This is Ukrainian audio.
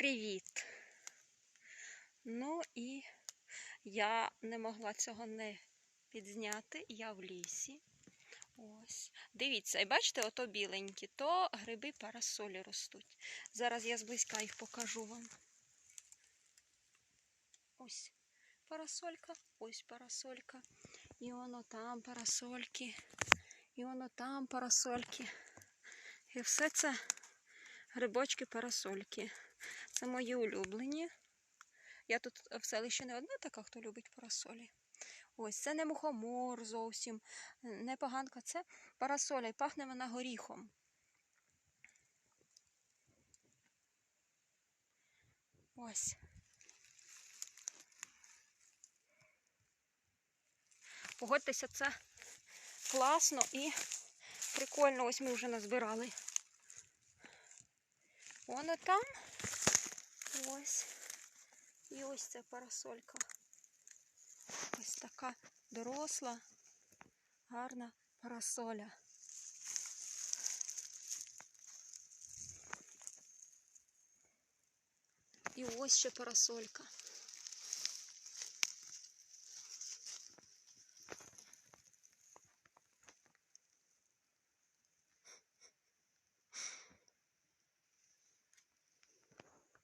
привіт! Ну і я не могла цього не підзняти. Я в лісі. Ось. Дивіться, і бачите, ото біленькі, то гриби парасолі ростуть. Зараз я зблизька їх покажу вам. Ось парасолька, ось парасолька. І воно там парасольки. І воно там парасольки. І все це грибочки парасольки. Це мої улюблені. Я тут в селищі не одна така, хто любить парасолі. Ось це не мухомор зовсім, не поганка. Це парасоля і пахне вона горіхом. Ось. Погодьтеся, це класно і прикольно. Ось ми вже назбирали. Воно там. Ось. І ось ця парасолька. Ось така доросла, гарна парасоля. І ось ще парасолька.